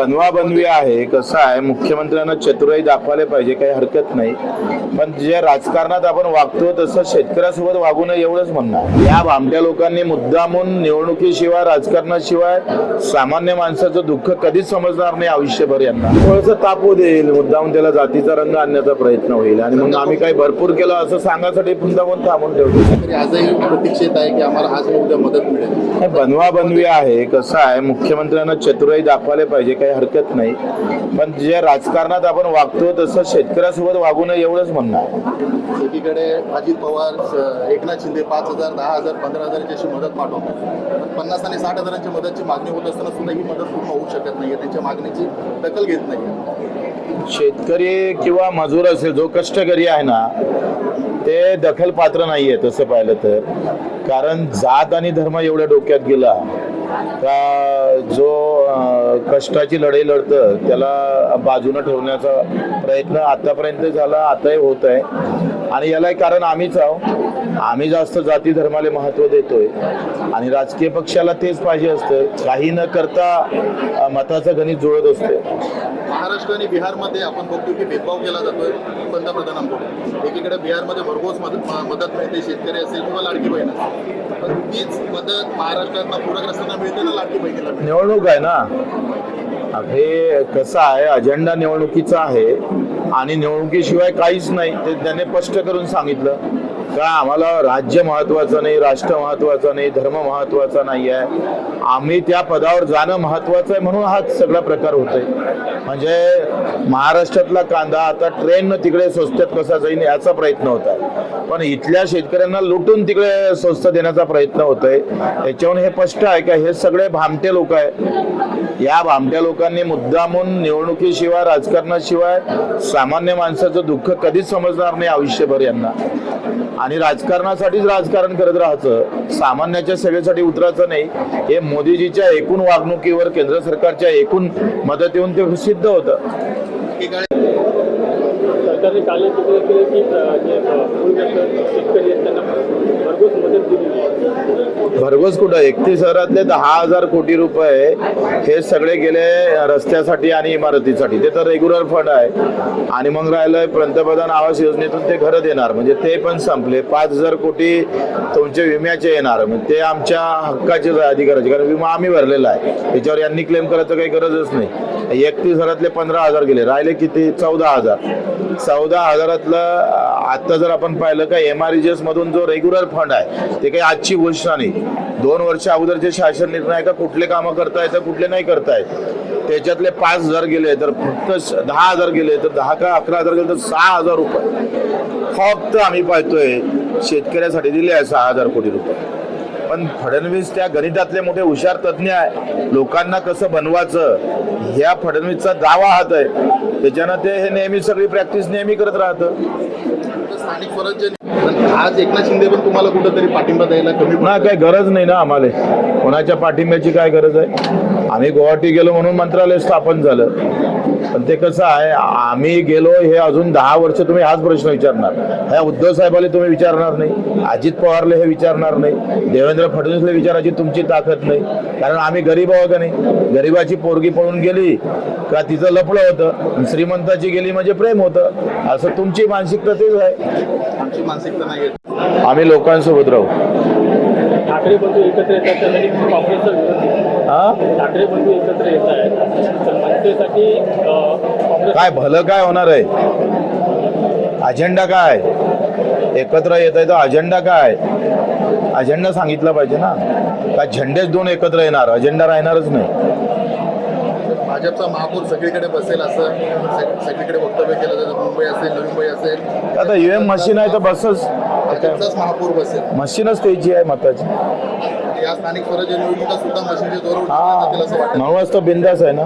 बनवा बनवी आहे. कसं आहे? मुख्यमंत्र्यांना चतुराई दाखवायला पाहिजे काही हरकत नाही. पण जे राजकारणात आपण वागतो तसं शेतकऱ्यासोबत वागू नये एवढंच म्हणणं या भामट्या लोकांनी मुद्दामून निवडणुकीशिवाय राजकारणाशिवाय सामान्य माणसाचं दुःख कधीच समजणार नाही आयुष्यभर यांना. थोडंसं तापू देईल. मुद्दामून त्याला जातीचा रंग आणण्याचा प्रयत्न होईल. आणि मग आम्ही काही भरपूर केलं असं सांगायसाठी मुद्दामून थांबून ठेवतो. आजही प्रतीक्षेत आहे की आम्हाला आज उद्या मदत मिळेल. बनवा बनवी आहे. कसं आहे? मुख्यमंत्र्यांना चतुराई दाखवायला पाहिजे काही हरकत नाही. पण जे राजकारणात आपण वागतो तसं शेतकऱ्यासोबत वागू नये एवढंच म्हणणं एकीकडे अजित पवार एकनाथ शिंदे पाच हजार दहा हजार पंधरा हजाराची अशी मदत पाठवतात. पन्नास आणि साठ हजारांची मदतची मागणी होत असताना सुद्धा ही मदत पूर्ण होऊ शकत नाही त्यांच्या मागणीची दखल घेत नाही शेतकरी किंवा मजूर असेल जो कष्टकरी आहे ना ते दखल पात्र नाहीये तसं पाहिलं तर. कारण जात आणि धर्म एवढ्या डोक्यात गेला का जो कष्टाची लढाई लढतं त्याला बाजूनं ठेवण्याचा प्रयत्न आतापर्यंत झाला आताही होत आहे आणि याला एक कारण आम्हीच आहो. आम्ही जास्त जाती धर्माला महत्त्व देतोय. आणि राजकीय पक्षाला तेच पाहिजे असतं. काही न करता मताचं गणित जुळत असते. महाराष्ट्र आणि बिहारमध्ये आपण बघतो की भेदभाव केला जातोय पंतप्रधानांकडून. एकीकडे बिहारमध्ये भरघोस मदत मदत मिळते शेतकरी असेल किंवा लाडकी बहीण असेल. पण तीच मदत महाराष्ट्रात पूरग्रस्तांना मिळते ना लाडकी बहिणीला निवडणूक आहे ना? हे कसं आहे अजेंडा निवडणुकीचा आहे. आणि निवडणुकीशिवाय काहीच नाही. ते त्याने स्पष्ट करून सांगितलं. का आम्हाला राज्य महत्वाचं नाही राष्ट्र महत्वाचं नाही धर्म महत्त्वाचा नाही आहे आम्ही त्या पदावर जाणं महत्वाचं आहे म्हणून हा सगळा प्रकार होतोय. म्हणजे महाराष्ट्रातला कांदा आता ट्रेननं तिकडे स्वस्तात कसा जाईल याचा प्रयत्न होता पण इथल्या शेतकऱ्यांना लुटून तिकडे स्वस्त देण्याचा प्रयत्न होतोय. याच्यावरून हे स्पष्ट आहे का? हे सगळे भामटे लोक आहे या भामट्या लोकांनी मुद्दामून निवडणुकीशिवाय राजकारणाशिवाय सामान्य माणसाचं दुःख कधीच समजणार नाही आयुष्यभर यांना. आणि राजकारणासाठीच राजकारण करत राहायचं सामान्याच्या सेवेसाठी उतरायचं नाही हे मोदीजीच्या एकूण वागणुकीवर केंद्र सरकारच्या एकूण मदतीहून ते सिद्ध होतं. सरकारने काल एक सूचना केली की जे शेतकरी आहेत त्यांना भरघोस मदत दिली भरघोस कुठं? एकतीस शहरातले दहा हजार कोटी रुपये हे सगळे गेले रस्त्यासाठी आणि इमारतीसाठी. ते तर रेग्युलर फंड आहे. आणि मग राहिलं पंतप्रधान आवास योजनेतून ते घरं देणार. म्हणजे ते पण संपले. पाच हजार कोटी तुमचे विम्याचे येणार. मग ते आमच्या हक्काचे अधिकाराचे. कारण विमा आम्ही भरलेला आहे. त्याच्यावर यांनी क्लेम करायचं काही गरजच नाही. एकतीस हजारातले पंधरा हजार गेले. राहिले किती? चौदा हजार. चौदा हजारातलं आत्ता जर आपण पाहिलं का एम आर मधून जो रेग्युलर फंड आहे ते काही आजची गोष्ट नाही. दोन वर्ष अगोदरचे शासन निर्णय आहे का कुठले कामं करता येतं कुठले नाही करता येत त्याच्यातले पाच हजार गेले तर फक्त दहा हजार गेले तर दहा का अकरा हजार गेले तर सहा हजार रुपये. फक्त आम्ही पाहतोय शेतकऱ्यासाठी दिले आहे सहा हजार कोटी रुपये. पण फडणवीस त्या गणितातले मोठे हुशार तज्ज्ञ आहे. लोकांना कसं बनवायचं? ह्या फडणवीसचा दावा हात आहे. त्याच्यानं ते हे नेहमी सगळी प्रॅक्टिस नेहमी करत राहतं. आज एकनाथ शिंदे पण तुम्हाला कुठंतरी पाठिंबा द्यायला कमी पुन्हा काही गरज नाही ना आम्हाला. कोणाच्या पाठिंब्याची काय गरज आहे? आम्ही गुवाहाटी गेलो म्हणून मंत्रालय स्थापन झालं. पण ते कसं आहे आम्ही गेलो हे अजून दहा वर्ष तुम्ही हाच प्रश्न विचारणार. ह्या उद्धव साहेबाला तुम्ही विचारणार नाही अजित पवारला हे विचारणार नाही देवेंद्र फडणवीसला विचारायची तुमची ताकद नाही. कारण आम्ही गरीब आहोत का नाही? गरीबाची पोरगी पळून गेली का तिचं लपलं होतं? श्रीमंताची गेली म्हणजे प्रेम होतं. असं तुमची मानसिकता तेच आहे. आमची मानसिकता नाही. आम्ही लोकांसोबत राहू. ठाकरे बंधू एकत्र येतात त्यासाठी काँग्रेसचा विरोध. हा ठाकरे बंधू एकत्र येत आहेत काँग्रेस काय भलं काय होणार आहे? अजेंडा काय? एकत्र येत आहे तर अजेंडा काय? अजेंडा सांगितला पाहिजे ना. का झेंडेच दोन एकत्र येणार? अजेंडा राहणारच नाही. भाजपचा महापौर सगळीकडे बसेल असं सग- सगळीकडे वक्तव्य केलं जातं. मुंबई असेल नवी मुंबई असेल. आता ईव्हीएम मशीन आहे तर बसच. महापौर बसेल. मशीनच त्याची आहे मताची. या स्थानिक स्वराज्य निवडणुका सुद्धा मशीनच्या जोरावर हा जातील असं वाटतं. म्हणूनच तो बिंदास आहे ना?